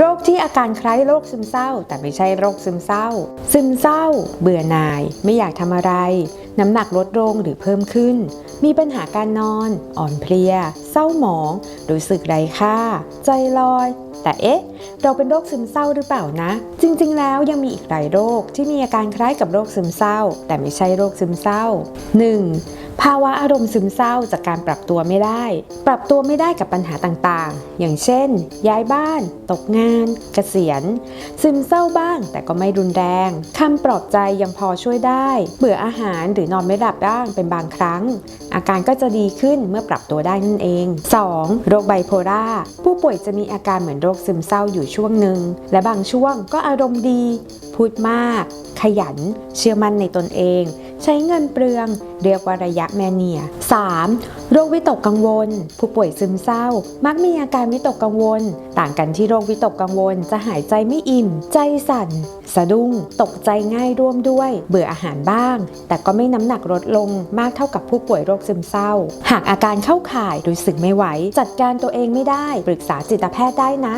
โรคที่อาการคล้ายโรคซึมเศร้า แต่ไม่ใช่โรคซึมเศร้า ซึมเศร้า เบื่อหน่าย ไม่อยากทำอะไร น้ำหนักลดลงหรือเพิ่มขึ้น มีปัญหาการนอน อ่อนเพลีย เศร้าหมอง รู้สึกไร้ค่า ใจลอย แต่เอ๊ะ เราเป็นโรคซึมเศร้าหรือเปล่านะ จริง ๆ แล้วยังมีอีกหลายโรคที่มีอาการคล้ายกับโรคซึมเศร้า แต่ไม่ใช่โรคซึมเศร้า 1. ภาวะอารมณ์ซึมเศร้าจากการปรับตัวไม่ได้ ปรับตัวไม่ได้กับปัญหาต่างๆ อย่างเช่น ย้ายบ้าน ตกงาน เกษียณ ซึมเศร้าบ้างแต่ก็ไม่รุนแรงคำปลอบใจยังพอช่วยได้ เบื่ออาหารหรือนอนไม่หลับบ้างเป็นบางครั้ง อาการก็จะดีขึ้นเมื่อปรับตัวได้นั่นเอง 2. โรคไบโพล่าผู้ป่วยจะมีอาการเหมือนโรคซึมเศร้าอยู่ช่วงหนึ่ง และบางช่วงก็อารมณ์ดี พูดมาก ขยัน เชื่อมั่นในตนเอง ใช้เงินเปลือง เรียกว่าระยะแมเนีย 3. โรควิตกกังวล ผู้ป่วยซึมเศร้า มักมีอาการวิตกกังวล ต่างกันที่โรควิตกกังวล จะหายใจไม่อิ่ม ใจสั่น สะดุ้ง ตกใจง่ายร่วมด้วย เบื่ออาหารบ้าง แต่ก็ไม่น้ำหนักลดลงมากเท่ากับผู้ป่วยโรคซึมเศร้า หากอาการเข้าข่ายรู้สึกไม่ไหว จัดการตัวเองไม่ได้ ปรึกษาจิตแพทย์ได้นะ